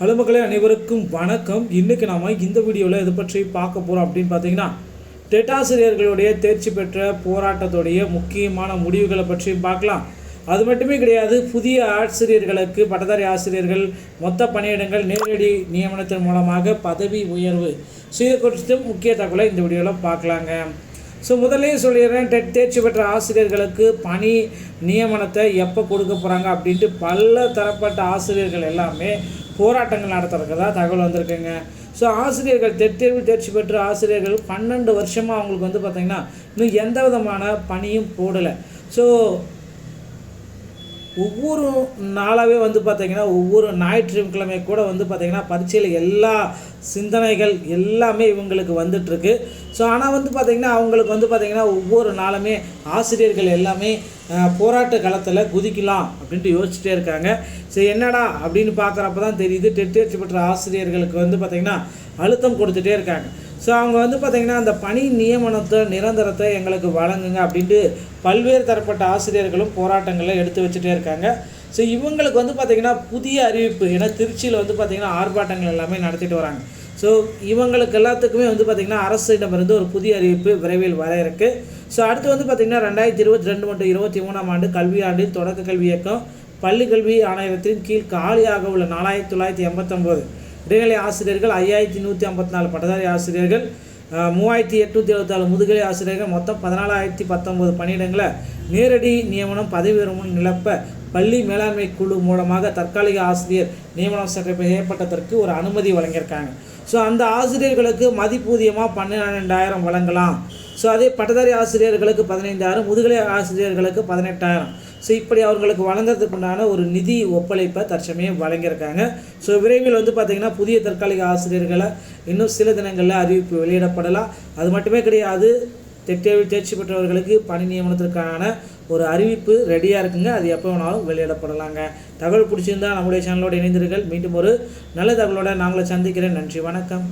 Hello மக்களே அனைவருக்கும் வணக்கம். இன்றைக்கி நாம் இந்த வீடியோவில் எதை பற்றி பார்க்க போகிறோம் அப்படின்னு பார்த்தீங்கன்னா டெட்டாசிரியர்களுடைய தேர்ச்சி பெற்ற போராட்டத்துடைய முக்கியமான முடிவுகளை பற்றி பார்க்கலாம். அது மட்டுமே கிடையாது புதிய ஆசிரியர்களுக்கு பட்டதாரி ஆசிரியர்கள் மொத்த பணியிடங்கள் நேரடி நியமனத்தின் மூலமாக பதவி உயர்வு. ஸோ இதை குறித்து முக்கிய தகவலை இந்த வீடியோவில் பார்க்கலாங்க. ஸோ முதல்லயே சொல்லிடுறேன் டெட் தேர்ச்சி பெற்ற ஆசிரியர்களுக்கு பணி நியமனத்தை எப்போ கொடுக்க போகிறாங்க அப்படின்ட்டு பல தரப்பட்ட ஆசிரியர்கள் எல்லாமே போராட்டங்கள் நடத்துறதுக்கு தான் தகவல் வந்திருக்குங்க. ஸோ ஆசிரியர்கள் டெட் தேர்வு தேர்ச்சி பெற்ற ஆசிரியர்கள் பன்னெண்டு வருஷமாக அவங்களுக்கு வந்து பார்த்திங்கன்னா இன்னும் எந்த விதமான பணியும் போடலை. ஸோ ஒவ்வொரு நாளாகவே வந்து பார்த்திங்கன்னா ஒவ்வொரு ஞாயிற்றுக்கிழமை கூட வந்து பார்த்திங்கன்னா பரீட்சையில் எல்லா சிந்தனைகள் எல்லாமே இவங்களுக்கு வந்துட்டுருக்கு. ஸோ ஆனால் வந்து பார்த்திங்கன்னா அவங்களுக்கு வந்து பார்த்திங்கன்னா ஒவ்வொரு நாளுமே ஆசிரியர்கள் எல்லாமே போராட்ட களத்தில் குதிக்கலாம் அப்படின்ட்டு யோசிச்சுட்டே இருக்காங்க. சரி என்னடா அப்படின்னு பார்க்குறப்ப தான் தெரியுது டெட் தேர்ச்சி பெற்ற ஆசிரியர்களுக்கு வந்து பார்த்திங்கன்னா அழுத்தம் கொடுத்துட்டே இருக்காங்க. ஸோ அவங்க வந்து பார்த்திங்கன்னா அந்த பணி நியமனத்தை நிரந்தரத்தை எங்களுக்கு வழங்குங்க அப்படின்ட்டு பல்வேறு தரப்பட்ட ஆசிரியர்களும் போராட்டங்களை எடுத்து வச்சுட்டே இருக்காங்க. ஸோ இவங்களுக்கு வந்து பார்த்திங்கன்னா புதிய அறிவிப்பு ஏன்னா திருச்சியில் வந்து பார்த்திங்கன்னா ஆர்ப்பாட்டங்கள் எல்லாமே நடத்திட்டு வராங்க. ஸோ இவங்களுக்கு எல்லாத்துக்குமே வந்து பார்த்திங்கன்னா அரசிடமிருந்து ஒரு புதிய அறிவிப்பு விரைவில் வர இருக்கு. ஸோ அடுத்து வந்து பார்த்திங்கன்னா ரெண்டாயிரத்தி இருபத்தி ரெண்டு மற்றும் இருபத்தி மூணாம் ஆண்டு கல்வியாண்டில் தொடக்க கல்வி இயக்கம் பள்ளி கல்வி ஆணையத்தின் கீழ் காலியாக உள்ள நாலாயிரத்தி தொள்ளாயிரத்தி எண்பத்தொம்போது இடைநிலை ஆசிரியர்கள் ஐயாயிரத்தி நூற்றி ஐம்பத்தி நாலு பட்டதாரி ஆசிரியர்கள் மூவாயிரத்தி எட்நூற்றி எழுபத்தாலு முதுகலை ஆசிரியர்கள் மொத்தம் பதினாலாயிரத்தி பத்தொம்போது பணியிடங்களை நேரடி நியமனம் பதவி உயர்வு நிலப்ப பள்ளி மேலாண்மை குழு மூலமாக தற்காலிக ஆசிரியர் நியமனம் செய்யப்பட்டதற்கு ஒரு அனுமதி வழங்கியிருக்காங்க. ஸோ அந்த ஆசிரியர்களுக்கு மதிப்பூதியமாக பன்னிரெண்டாயிரம் வழங்கலாம். ஸோ அதே பட்டதாரி ஆசிரியர்களுக்கு பதினைந்தாயிரம் முதுகலை ஆசிரியர்களுக்கு பதினெட்டாயிரம். ஸோ இப்படி அவர்களுக்கு வளர்ந்ததுக்குண்டான ஒரு நிதி ஒப்பழைப்பை தற்சமயம் வழங்கியிருக்காங்க. ஸோ விரைவில் வந்து பார்த்திங்கன்னா புதிய தற்காலிக ஆசிரியர்களை இன்னும் சில தினங்களில் அறிவிப்பு வெளியிடப்படலாம். அது மட்டுமே கிடையாது தேர்வில் தேர்ச்சி பெற்றவர்களுக்கு பணி நியமனத்திற்கான ஒரு அறிவிப்பு ரெடியாக இருக்குங்க. அது எப்போ வேணாலும் வெளியிடப்படலாங்க. தகவல் பிடிச்சிருந்தா நம்முடைய சேனலோட இணைந்திருங்கள். மீண்டும் ஒரு நல்ல தகவலோட நாங்களை சந்திக்கிறேன். நன்றி வணக்கம்.